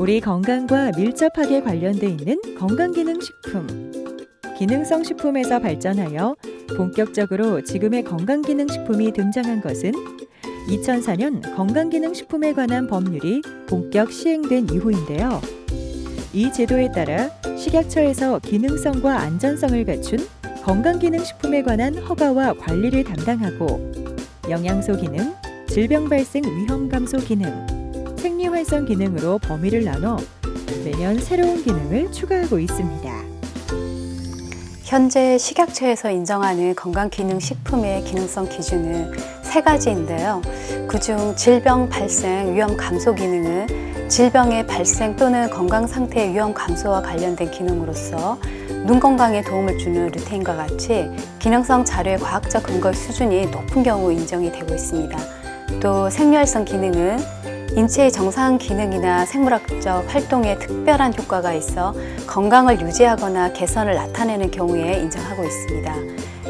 우리 건강과 밀접하게 관련돼 있는 건강기능식품. 기능성 식품에서 발전하여 본격적으로 지금의 건강기능식품이 등장한 것은 2004년 건강기능식품에 관한 법률이 본격 시행된 이후인데요. 이 제도에 따라 식약처에서 기능성과 안전성을 갖춘 건강기능식품에 관한 허가와 관리를 담당하고 영양소 기능, 질병 발생 위험 감소 기능, 활성 기능으로 범위를 나눠 매년 새로운 기능을 추가하고 있습니다. 현재 식약처에서 인정하는 건강기능식품의 기능성 기준은 세 가지인데요. 그중 질병 발생 위험 감소 기능은 질병의 발생 또는 건강 상태의 위험 감소와 관련된 기능으로서 눈 건강에 도움을 주는 루테인과 같이 기능성 자료의 과학적 근거 수준이 높은 경우 인정이 되고 있습니다. 또 생리활성 기능은 인체의 정상 기능이나 생물학적 활동에 특별한 효과가 있어 건강을 유지하거나 개선을 나타내는 경우에 인정하고 있습니다.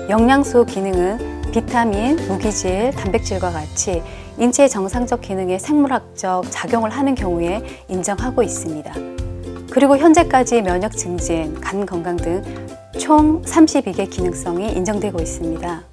영양소 기능은 비타민, 무기질, 단백질과 같이 인체의 정상적 기능에 생물학적 작용을 하는 경우에 인정하고 있습니다. 그리고 현재까지 면역 증진, 간 건강 등 총 32개 기능성이 인정되고 있습니다.